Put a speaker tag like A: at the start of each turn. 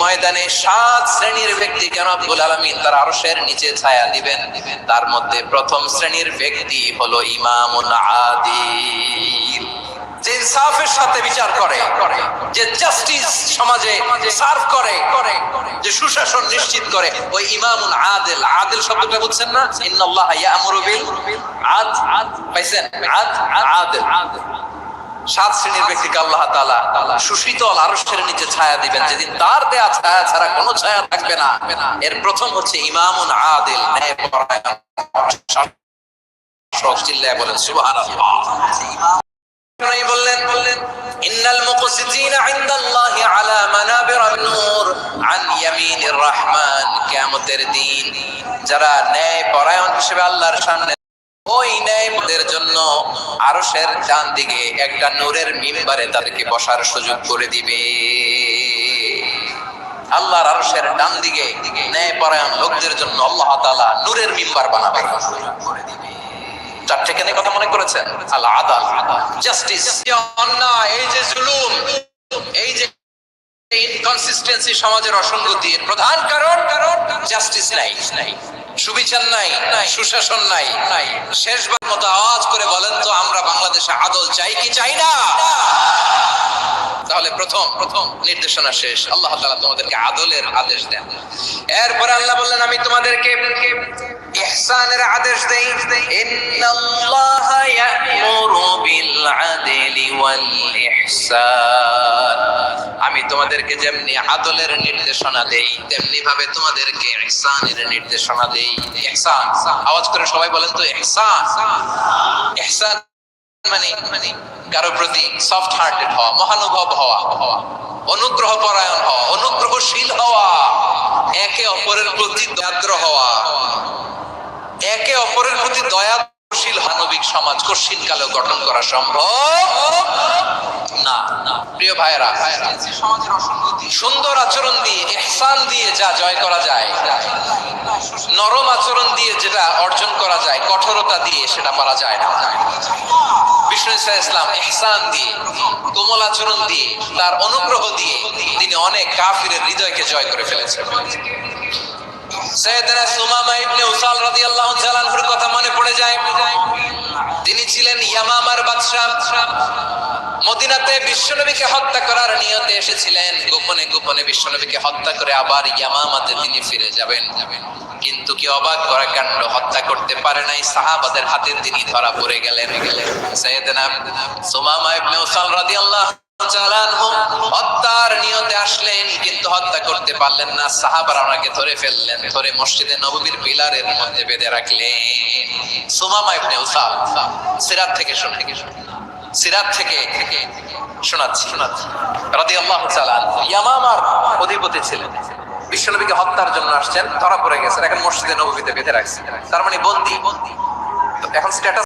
A: ময়দানে সাত শ্রেণির ব্যক্তিকে রব্বুল আলামিন তার আরশের নিচে ছায়া দিবেন? তার মধ্যে প্রথম শ্রেণির ব্যক্তি হলো আদিল যে ইনসাফের সাথে বিচার করে, যে জাস্টিস সমাজে সার্ভ করে, যে সুশাসন নিশ্চিত করে, ওই ইমামুন আদিল। আদিল শব্দটা বুঝছেন না? ইন্নাল্লাহ ইয়ামুরু বিল আদ। আদ, পাইছেন? আদ, আদিল। সাত শ্রেণির ব্যক্তিকে আল্লাহ তাআলা সুশীতল আরশের নিচে ছায়া দিবেন। যেদিন তার দেয়া ছায়া ছাড়া কোনো ছায়া থাকবে না। এর প্রথম হচ্ছে ইমামুন আদিল যারা ন্যায় পরায়ণ হিসেবে আল্লাহর সামনে ওই ন্যায়দের জন্য আরশের ডান দিকে একটা নূরের মিম্বারে তাদেরকে বসার সুযোগ করে দিবে আল্লাহর আরশের ডান দিকে ন্যায় পরায়ণ লোকদের জন্য আল্লাহ তাআলা নূরের মিম্বার বানাবে করে দিবে চারটে কেন কথা মনে করেছেন আদাল জাস্টিস অন্যায় এই যে জুলুম এই যে ইনকনসিস্টেন্সি সমাজের অসঙ্গতি এর প্রধান কারণ কারণ জাস্টিস নাই নাই সুবিচার নাই, সুশাসন নাই। নাই শেষবার মতো আওয়াজ করে বলেন তো, আমরা বাংলাদেশে আদল চাই কি চাই না? তাহলে প্রথম প্রথম নির্দেশনা শেষ। আল্লাহ তোমাদেরকে আদলের আদেশ দেন। এরপর আল্লাহ বললেন, আমি তোমাদেরকে ইহসানের আদেশ দেই। ইন্নাল্লাহা ইয়া'মুরু বিল আদলি ওয়াল ইহসান আমি তোমাদেরকে যেমনি আদলের নির্দেশনা দেই তেমনি ভাবে তোমাদেরকে ইহসানের নির্দেশনা দেই। ইহসান আওয়াজ করে সবাই বলেন তো ইহসান। ইহসান মানে মানে কারও প্রতি সফট হার্টেড হওয়া মহানুভব হওয়া হওয়া অনুগ্রহ পরায়ণ হওয়া অনুগ্রহশীল হওয়া একে অপরের প্রতি দয়াদ্র হওয়া। একে অপরের প্রতি দয়াশীল মানবিক সমাজ কঠিন কালে গঠন করা সম্ভব? না প্রিয় ভাইরা সুন্দর আচরণ দিয়ে, ইহসান দিয়ে যা জয় করা যায়, নরম আচরণ দিয়ে যেটা অর্জন করা যায়, কঠোরতা দিয়ে সেটা পারা যায় না। বিষ্ণু ইসা ইসলাম, ইহসান দিয়ে, কোমল আচরণ দিয়ে, তার অনুগ্রহ দিয়ে তিনি অনেক কাফিরের হৃদয়কে জয় করে ফেলেছেন। তিনি ছিলেন ইয়ামামার মদিনাতে বিশ্বনবীকে হত্যা করার নিয়তে এসেছিলেন। গোপনে গোপনে বিশ্বনবীকে হত্যা করে আবার ইয়ামামাতে তিনি ফিরে যাবেন। কিন্তু কি অবাক করা কাণ্ড, হত্যা করতে পারে নাই, সাহাবাদের হাতে তিনি ধরা পড়ে গেলেন। গেলেন সুমামা ইবনে উসাল রাদিয়াল্লাহু হত্যার নিয়তে আসলেন, কিন্তু হত্যা করতে পারলেন না। সাহাবারা ওনাকে ধরে ফেললেন, ধরে মসজিদে পিলারের মধ্যে বেঁধে রাখলেন। সুমামা ইবনে উসাল সিরাত থেকে শুনে, সিরাত থেকে শোনাচ্ছি শোনাচ্ছি। রাদিয়াল্লাহু ইয়ামামার অধিপতি ছিলেন। বিশ্বনবীকে হত্যার জন্য আসছেন, ধরা পড়ে গেছেন, এখন মসজিদে নববীতে বেঁধে রাখছেন। তার মানে বন্দি। বন্দি এখন স্ট্যাটাস